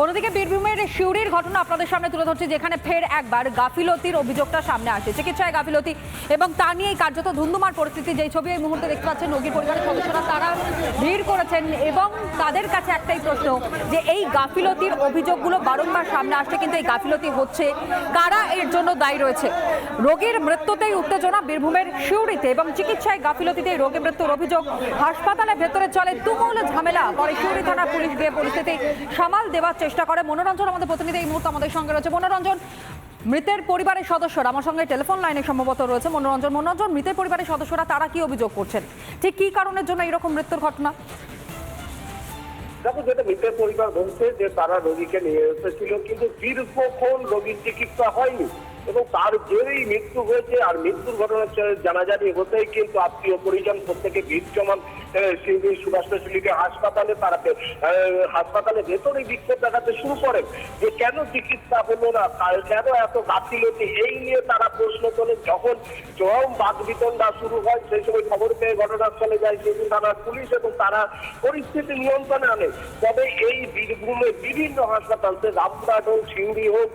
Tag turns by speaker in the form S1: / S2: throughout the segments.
S1: অন্যদিকে বীরভূমের শিউরির ঘটনা আপনাদের সামনে তুলে ধরছি, যেখানে ফের একবার গাফিলতির অভিযোগটা সামনে আসে। চিকিৎসায় গাফিলতি এবং তা নিয়েই কার্যত ধুন্ধুমার পরিস্থিতি, যেই ছবি এই মুহূর্তে দেখতে পাচ্ছেন রোগীর পরিবারের সদস্যরা, তারা ভিড় করেছেন এবং তাদের কাছে একটাই প্রশ্ন যে এই গাফিলতির অভিযোগগুলো বারংবার সামনে আসছে, কিন্তু এই গাফিলতি হচ্ছে কারা, এর জন্য দায়ী রয়েছে? রোগীর মৃত্যুতেই উত্তেজনা বীরভূমের শিউরিতে এবং চিকিৎসায় গাফিলতিতে রোগী মৃত্যুর অভিযোগ হাসপাতালের ভেতরে চলে তুমুল ঝামেলা। পরে শিউরি থানার পুলিশ গিয়ে পরিস্থিতি সামাল দেওয়ার চেষ্টা করে। মনোরঞ্জন আমাদের প্রতিনিধি এই মুহূর্তে আমাদের সঙ্গে রয়েছে। মনোরঞ্জন, মৃতের পরিবারের সদস্যরা, আমার সঙ্গে টেলিফোন লাইনে সম্ভবত রয়েছে। মনোরঞ্জন মনোরঞ্জন, মৃতের পরিবারের সদস্যরা তারা কি অভিযোগ করছেন? ঠিক কি কারণের জন্য এরকম মৃত্যুর ঘটনা?
S2: দেখো, যেটা মৃতের পরিবার বলছে যে তারা রোগীকে নিয়ে এসেছিল, কিন্তু দীর্ঘক্ষণ রোগীর চিকিৎসা হয়নি এবং তার জেরেই মৃত্যু হয়েছে। আর মৃত্যুর ঘটনা জানাজানি হতেই কিন্তু আত্মীয় পরিজন প্রত্যেকে ভিড় জমান সিন্ধি সুভাষ ফেসিলিটি হাসপাতালে তারা আহ, হাসপাতালে ভেতরেই বিক্ষোভ দেখাতে শুরু করেন। যে কেন চিকিৎসা হলো না? কেন এত গাফিলতি? এই নিয়ে তারা প্রশ্ন তোলেন যখন চরম বাদ বিতণ্ডা শুরু হয় সেই সময় খবর পেয়ে ঘটনাস্থলে যায় সিন্ধু থানার পুলিশ এবং তারা পরিস্থিতি নিয়ন্ত্রণে আনে। তবে এই বীরভূমে বিভিন্ন হাসপাতাল সে রামপুরহাট হোক সিউড়ি হোক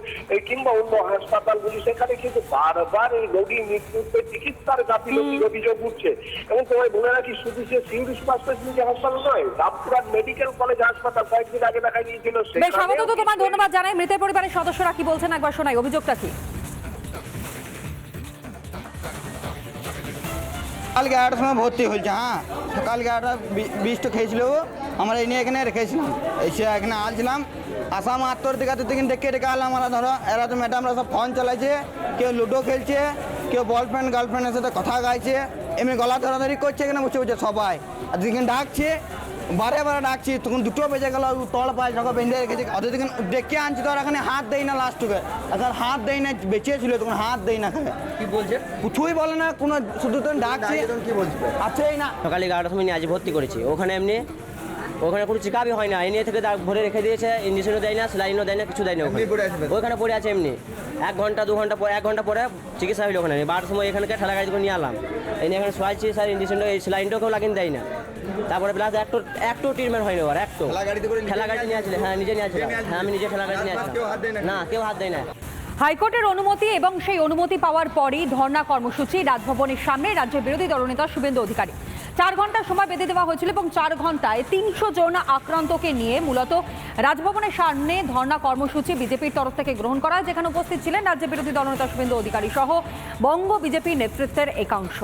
S2: কিংবা অন্য হাসপাতালগুলি সেখানে কিন্তু বারবার এই রোগী মৃত্যুতে চিকিৎসার গাফিলতির অভিযোগ উঠছে। এবং তোমায় বলে রাখি শুধু সে সিউড়ি সুপার স্পেশালিটি হাসপাতাল নয় রামপুরহাট মেডিকেল কলেজ হাসপাতাল কয়েকদিন আগে দেখা গিয়েছিল।
S1: বেশ আপাতত তোমার ধন্যবাদ জানাই। মৃতের পরিবারের সদস্যরা কি বলছেন একবার শোনাই অভিযোগটা কি?
S3: কালকে এগারোটার সময় ভর্তি হয়েছে হ্যাঁ? কালকে এগারোটা বিশটা খেয়েছিল ও। আমরা এনে এখানে রেখেছিলাম এসে এখানে আলছিলাম আসা মাত্র দিকে দিকে ডেকে ডেকে আলাম আমরা ধরো এরা তো ম্যাডামরা সব ফোন চালাইছে কেউ লুডো খেলছে কেউ বয়ফ্রেন্ড গার্লফ্রেন্ডের সাথে কথা গাইছে। এমনি গলা ধরাধরি করছে এখানে বসে বসে সবাই। আর যেদিন ডাকছে বারে বারে ডাকছি তখন দুটো বেজে গেল তল পায় যখন বেঁধে রেখেছে। অত দিকে ডেকে আনছি তো আর এখানে হাত দেয় না লাস্টকে। এখন হাত দেয় না বেঁচে ছিল তখন হাত দেয় না এখানে।
S4: কি বলছে?
S3: কিছুই বলে না কোনো শুধু তখন ডাকছে।
S4: কি বলছে?
S3: আছেই না।
S5: সকালে এগারোটার সময় নিয়ে আজ ভর্তি করেছি। ওখানে এমনি ওখানে কোনো চেকআপই হয় না। এনে থেকে ভরে রেখে দিয়েছে ইঞ্জেকশনও দেয় না স্যালাইনও দেয় না কিছু দেয় না ওখানে।
S4: পড়ে আছে
S5: এমনি। এক ঘণ্টা দু ঘণ্টা পরে এক ঘণ্টা পরে চিকিৎসা হইল ওখানে। বারোটার সময় এখানকে ঠেলা গাড়ি করে নিয়ে আলাম। এনে এখানে শোয়াইছি স্যার ইঞ্জেকশনটা এই স্যালাইনটাও কেউ লাগিয়ে দেয় না। তারপরে প্লাস একটু একটু ট্রিটমেন্ট হয়নি ওর একটু
S4: ঠেলা
S5: গাড়ি
S4: নিয়ে
S5: নিয়ে আসলে হ্যাঁ নিজে নিয়ে আসলে হ্যাঁ আমি নিজে ঠেলা গাড়ি নিয়ে আসলাম।
S4: না?
S5: না কেউ হাত দেয় না।
S1: হাইকোর্টের অনুমতি এবং সেই অনুমতি পাওয়ার পরই ধর্ণা কর্মসূচি রাজভবনের সামনে রাজ্যের বিরোধী দলনেতা শুভেন্দু অধিকারী। চার ঘণ্টা সময় বেঁধে দেওয়া হয়েছিল এবং চার ঘন্টায় তিনশো জন আক্রান্তকে নিয়ে মূলত রাজভবনের সামনে ধর্ণা কর্মসূচি বিজেপির তরফ থেকে গ্রহণ করা যেখানে উপস্থিত ছিলেন রাজ্যের বিরোধী দলনেতা শুভেন্দু অধিকারী সহ বঙ্গ বিজেপি নেতৃত্বের একাংশ।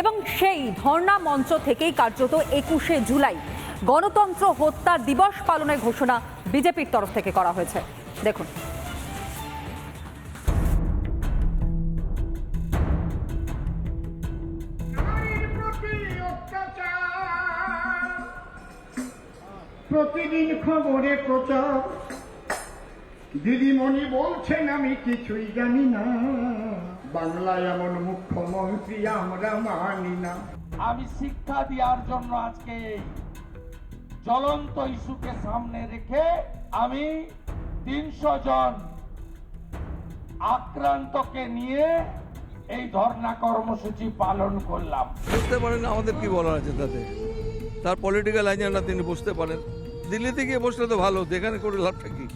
S1: এবং সেই ধর্ণা মঞ্চ থেকেই কার্যত একুশে জুলাই গণতন্ত্র হত্যা দিবস পালনের ঘোষণা বিজেপির তরফ থেকে করা হয়েছে। দেখুন।
S6: প্রতিদিন খবরে প্রচার। দিদিমণি বলছেন আমি কিছুই জানি না। বাংলায় এমন মুখ্যমন্ত্রী আমরা মানি না।
S7: আমি শিক্ষা দেওয়ার জন্য আজকে জ্বলন্ত ইস্যুকে সামনে রেখে আমি তিনশো জন আক্রান্তকে নিয়ে এই ধর্ণা কর্মসূচি পালন করলাম।
S8: বুঝতে পারেন আমাদের কি বলার আছে তাতে। তার পলিটিক্যাল এজেন্ডা তিনি বুঝতে পারেন। দিল্লিতে গিয়ে বসলে তো ভালো যেখানে করে লাভটা কি?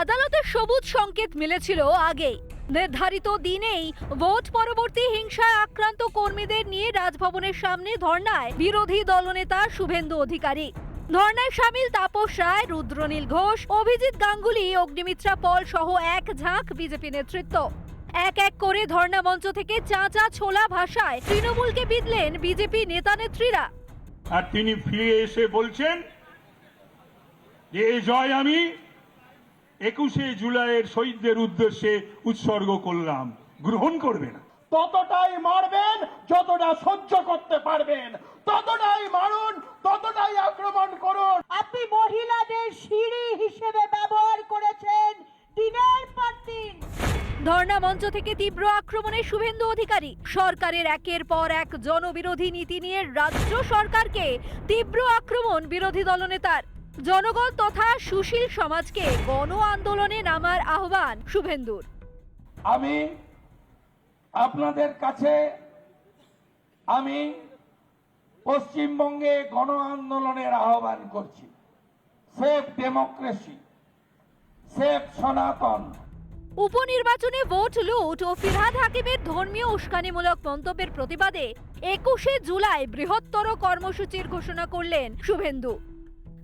S9: আদালতের সবুজ সংকেত মিলেছিল আগেই। নির্ধারিত দিনেই ভোট পরবর্তী হিংসায় আক্রান্ত কর্মীদের নিয়ে রাজভবনের সামনে ধর্নায় বিরোধী দলনেতা শুভেন্দু অধিকারী। ধর্নায় সামিল তাপস রায়, রুদ্রনীল ঘোষ, অভিজিৎ গাঙ্গুলি, অগ্নিমিত্রা পল সহ এক ঝাঁক বিজেপি নেতৃত্ব। এক এক করে ধর্ণা মঞ্চ থেকে চাঁচা ছোলা ভাষায় তৃণমূলকে বিদলেন বিজেপি নেতা নেত্রীরা।
S6: আর তিনি ফিরে এসে বলছেন যে জয় আমি একুশে জুলাইয়ের শহীদদের উদ্দেশ্যে উৎসর্গ করলাম। গ্রহণ করবে না
S7: ততটাই মারবেন যতটা সহ্য করতে পারবেন। ততটাই মারুন ততটাই আক্রমণ করুন।
S9: আপনি মহিলাদের সিঁড়ি হিসেবে ব্যবহার করেছেন দিনের পর দিন। ধর্ণা মঞ্চ থেকে তীব্র আক্রমণে শুভেন্দু অধিকারী। সরকারের একের পর এক জনবিরোধী নীতি নিয়ে রাজ্য সরকারকে তীব্র আক্রমণ বিরোধী দলনেতার। জনগণ তথা সুশীল সমাজকে গণ আন্দোলনে নামার আহ্বান শুভেন্দুর।
S7: আমি আপনাদের কাছে, আমি পশ্চিমবঙ্গে গণ আন্দোলনের আহ্বান করছি। সেফ ডেমোক্রেসি, সেফ সনাতন
S9: উপনির্বাচনে ভোট লুট ও ফিরহাদ হাকিমের ধর্মীয় উস্কানিমূলক মন্তব্যের প্রতিবাদে একুশে জুলাই বৃহত্তর কর্মসূচির ঘোষণা করলেন শুভেন্দু।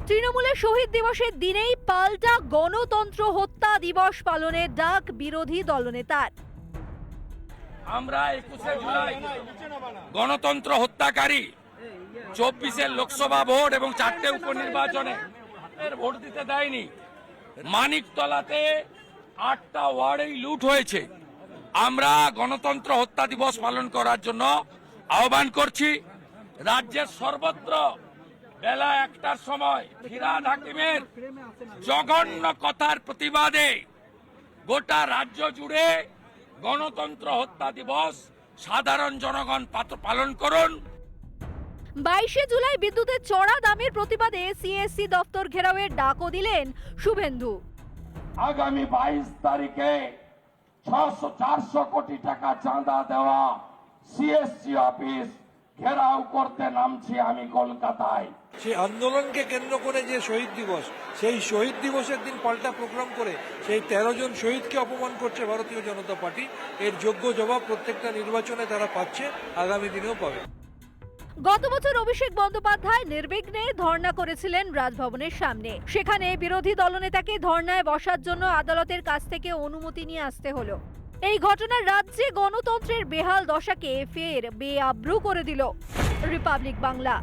S9: তৃণমূলের শহীদ দিবসের দিনেই পাল্টা গণতন্ত্র হত্যা দিবস পালনের ডাক বিরোধী দলনেতার।
S7: আমরা একুশে জুলাই গণতন্ত্র হত্যাকারী চব্বিশের লোকসভা ভোট এবং চারটে উপনির্বাচনে ভোট দিতে দেয়নি। মানিকতলাতে আটটা ওয়ার্ডেই লুট হয়েছে। আমরা গণতন্ত্র হত্যা দিবস পালন করার জন্য আহ্বান করছি, রাজ্যের সর্বত্র বেলা একটার সময় ফিরাদ হাকিমের জঘন্য কথার প্রতিবাদে গোটা রাজ্য জুড়ে গণতন্ত্র হত্যা দিবস সাধারণ জনগণ পালন করুন।
S9: বাইশে জুলাই বিদ্যুতের চড়া দামের প্রতিবাদে সিএসসি দপ্তর ঘেরাওয়ের ডাকও দিলেন শুভেন্দু।
S7: আগামী বাইশ তারিখে ছশো, চারশো কোটি টাকা চাঁদা দেওয়া সিএসসি অফিস। ঘেরাও করতে নামছি আমি কলকাতায়।
S8: সেই আন্দোলনকে কেন্দ্র করে যে শহীদ দিবস, সেই শহীদ দিবসের দিন পাল্টা প্রোগ্রাম করে সেই তেরো জন শহীদকে অপমান করছে ভারতীয় জনতা পার্টি। এর যোগ্য জবাব প্রত্যেকটা নির্বাচনে তারা পাচ্ছে, আগামী দিনেও পাবে।
S9: গত বছর অভিষেক বন্দ্যোপাধ্যায় নির্বিঘ্নে ধর্ণা করেছিলেন রাজভবনের সামনে। সেখানে বিরোধী দলনেতাকে ধর্ণায় বসার জন্য আদালতের কাছ থেকে অনুমতি নিয়ে আসতে হলো। এই ঘটনা রাজ্যে গণতন্ত্রের বেহাল দশাকে ফের বেআব্রু করে দিল রিপাবলিক বাংলা।